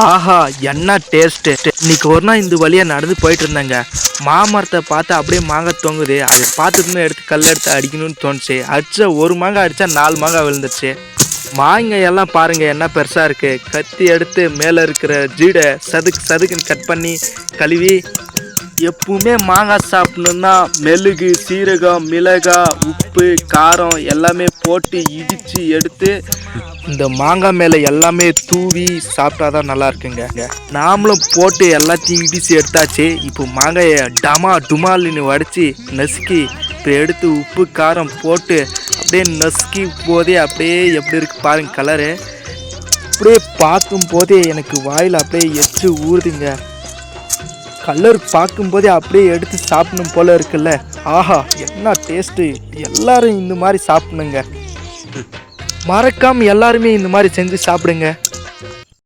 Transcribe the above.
ஆஹா என்ன டேஸ்ட்டு இன்னைக்கு ஒரு நாள் இந்த வழியாக நடந்து போயிட்டு இருந்தாங்க. மாமரத்தை பார்த்து அப்படியே மாங்காய் தொங்குது. அதை பார்த்துட்டு எடுத்து கல் எடுத்து அடிக்கணும்னு தோணுச்சு. அடிச்சா ஒரு மாங்காய் அடித்தா நாலு மாங்காய் விழுந்துருச்சு. மாங்காய் எல்லாம் பாருங்க என்ன பெருசாக இருக்கு. கத்தி எடுத்து மேலே இருக்கிற ஜீடை சதுக்கு சதுக்குன்னு கட் பண்ணி கழுவி எப்பவுமே மாங்காய் சாப்பிடணுன்னா மெழுகு சீரகம் மிளகாய் உப்பு காரம் எல்லாமே போட்டு இடித்து எடுத்து இந்த மாங்காய் மேலே எல்லாமே தூவி சாப்பிட்டா தான் நல்லா இருக்குங்க நாமளும் போட்டு எல்லாத்தையும் இடித்து எடுத்தாச்சு. இப்போ மாங்காயை டமா டுமாலின்னு வடித்து நசுக்கி இப்போ எடுத்து உப்பு காரம் போட்டு அப்படியே நசுக்கி போதே அப்படியே எப்படி இருக்கு பாருங்க கலரு அப்படியே பார்க்கும் போதே எனக்கு வாயில் அப்படியே எச்சு ஊறுதுங்க. கலர் பார்க்கும்போதே அப்படியே எடுத்து சாப்பிடணும் போல இருக்குல்ல? ஆஹா என்ன டேஸ்ட்டு எல்லாரும் இந்த மாதிரி சாப்பிடணுங்க. மறக்காமல் எல்லாருமே இந்த மாதிரி செஞ்சு சாப்பிடுங்க.